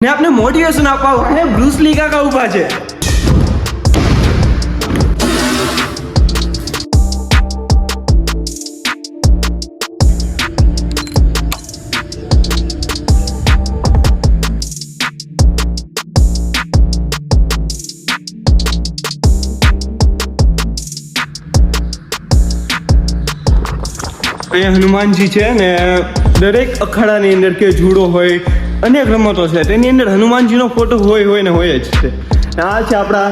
ને આપને મોટિવેશન આપવા અને બ્રુસ લી કાકા ઊભા છે. અહીંયા હનુમાનજી છે ને દરેક અખાડાની અંદર કે જુડો હોય અનેક રમતો છે. તેની અંદર હનુમાનજીનો ફોટો હોય હોય ને હોય જ છે. આ છે આપણા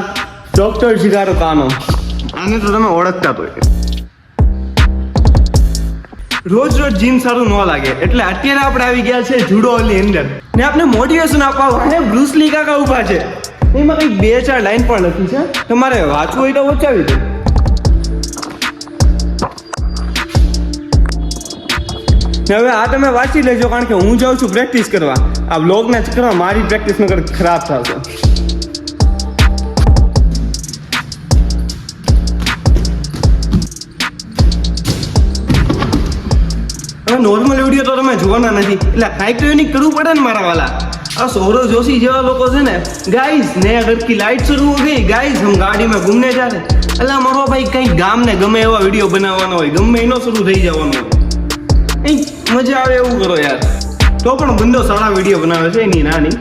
ડોક્ટર જીગારો કાનો. આને તો તમે ઓળખતા જ હોય રોજ રોજ જીમ સારું ન લાગે. એટલે અત્યારે આપણે આવી ગયા છે જુડો ઓલી અંદર. ને આપણે મોટિવેશન આપવા અને બ્રુસલી કાકા ઊભા છે. એમાં કંઈક બે ચાર લાઈન પણ લખી છે. તમારે વાંચવું હોય તો વચાવી દો. હવે આ તમે વાંચી લેજો, કારણ કે હું જાઉં છું પ્રેક્ટિસ કરવા. આ બ્લોગના ચક્કરમાં મારી પ્રેક્ટિસ નગર ખરાબ થશે. હવે નોર્મલ વીડિયો તો તમે જોવાના નથી. એટલે કાંઈક તો યુનિક કરવું પડે ને મારા વાલા. આ સૌરવ જોશી જેવા લોકો છે ને ગાઈઝ ને અગર કી લાઇટ શરૂ હો ગઈ. ગાઈઝ હું ગાડીમાં ઘૂમને જા રહે એટલે મારો ભાઈ કંઈક ગામને ગમે એવા વીડિયો બનાવવાનો હોય, ગમે એનો શરૂ થઈ જવાનો હોય. મજા આવે એવું કરો યાર. તો પણ બંદો સારા વીડિયો બનાવે છે એની નાની.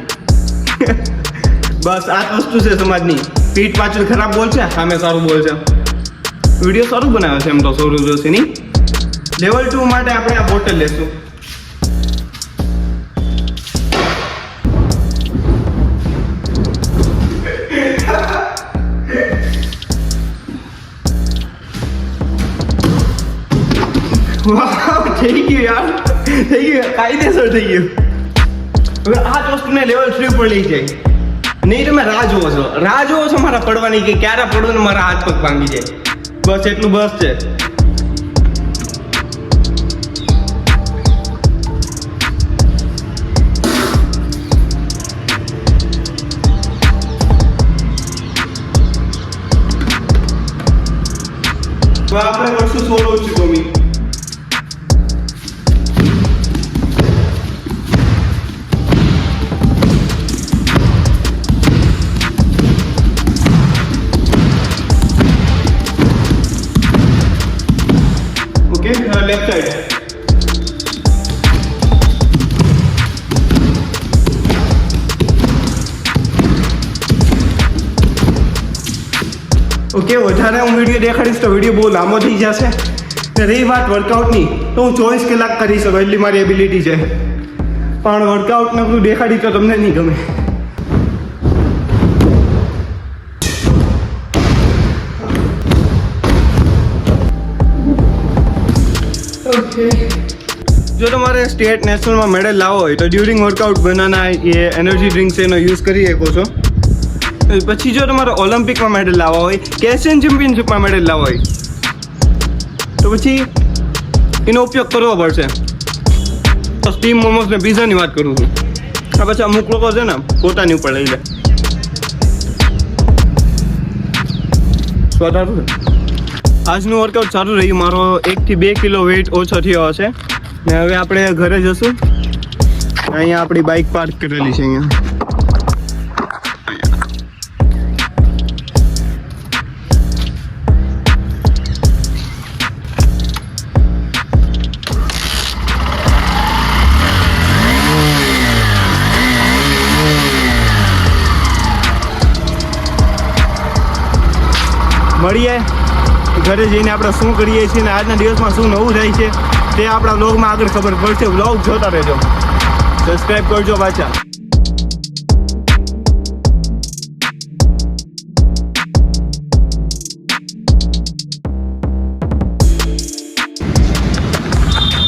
બસ આ વસ્તુ છે સમાજની. પીઠ પાછળ ખરાબ બોલ છે, સામે સારું બોલ છે. વીડિયો સારું બનાવે છે એમ તો સૌરવ જોશીની. લેવલ ટુ માટે આપણે આ બોટલ લેશું. વાહ. થઈ ગયું યાર થઈ ગયું કાયદેસર થઈ ગયું હવે આ જ વસ્તુને લેવલ થ્રી પર લઈ જાય. નહીં તમે રાહ જોવો છો. રાહ જોવો છો મારા પડવાની કે ક્યારે પડો ને મારા હાથ પગ ભાંગી જાય. બસ એટલું બસ છે. આપણે વર્ષો સોલો ચિકોમી ઓકે લેફ્ટ ઓકે વધારે હું વીડિયો દેખાડીશ તો વીડિયો બહુ લાંબો થઈ જશે. ને રહી વાત વર્કઆઉટની તો હું ચોવીસ કલાક કરી શકું, એટલી મારી એબિલિટી છે. પણ વર્કઆઉટ ને બધું દેખાડી તો તમને નહીં ગમે. જો તમારે સ્ટેટ નેશનલમાં મેડલ લાવવો હોય તો ડ્યુરિંગ વર્કઆઉટ બનાના એ એનર્જી ડ્રિંક્સ એનો યુઝ કરી શકો છો. પછી જો તમારે ઓલિમ્પિકમાં મેડલ લાવવા હોય કે એશિયન ચેમ્પિયનશિપમાં મેડલ લાવવા હોય, તો પછી એનો ઉપયોગ કરવો પડશે. તો સ્ટીમ મોમોસ ને પીઝાની વાત કરું છું. આ પછી અમુક લોકો છે ને પોતાની ઉપર લઈ લે. સ્વાદ આજનું વર્કઆઉટ સારું રહ્યું. મારો એકથી બે કિલો વેઇટ ઓછો થયો હશે. ને હવે આપણે ઘરે જશું. અહીંયા આપણી બાઇક પાર્ક કરેલી છે અહીંયા. મળીએ. ઘરે જઈને આપણે શું કરીએ છીએ ને આજના દિવસમાં શું નવું થાય છે તે આપણા વ્લોગમાં આગળ ખબર પડશે. વ્લોગ જોતા રહેજો. સબસ્ક્રાઈબ કરજો પાછા.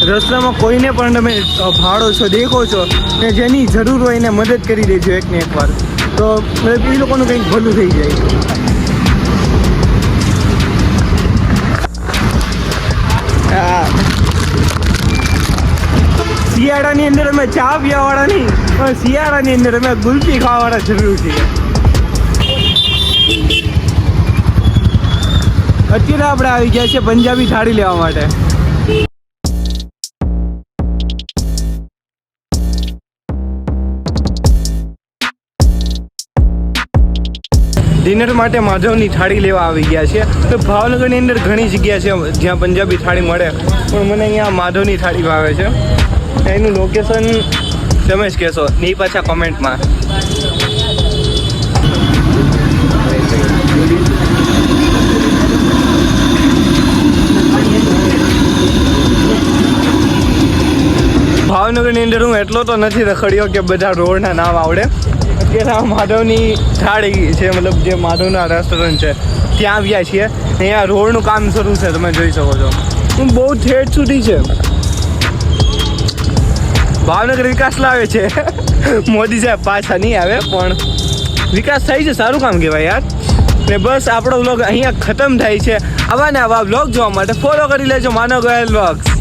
રસ્તામાં કોઈને પણ તમે ભાડો છો, દેખો છો, ને જેની જરૂર હોય એને મદદ કરી દેજો એકને એક વાર તો, એ લોકોનું કંઈક ભલું થઈ જાય. શિયાળાની અંદર અમે ચા પીવા વાળા નહીં પણ શિયાળાની અંદર અમે ગુલ્ફી ખાવાવાળા જરૂર છીએ. અત્યારે આપણે આવી ગયા છે પંજાબી થાળી લેવા માટે. ડિનર માટે માધવની થાળી લેવા આવી ગયા છે તો ભાવનગરની અંદર ઘણી જગ્યા છે જ્યાં પંજાબી થાળી મળે. પણ મને અહીંયા માધવની થાળી ભાવે છે. એનું લોકેશન તમે જ કહેશો નહીં પાછા કોમેન્ટમાં ભાવનગરની અંદર હું એટલો તો નથી રખડ્યો કે બધા રોડના નામ આવડે. અત્યારે આ માધવની થાળી છે, મતલબ જે માધવના રેસ્ટોરન્ટ છે, ત્યાં આવ્યા છીએ. અહીંયા રોડનું કામ શરૂ છે, તમે જોઈ શકો છો. હું બહુ ઠેઠ સુધી છે. ભાવનગર વિકાસ લાવે છે. મોદી સાહેબ પાછા નહીં આવે, પણ વિકાસ થાય છે, સારું કામ કહેવાય યાર. ને બસ આપણો વ્લોગ અહીંયા ખતમ થાય છે. આવા ને આવા વ્લોગ જોવા માટે ફોલો કરી લેજો માનવ ગોયલ વ્લોગ્સ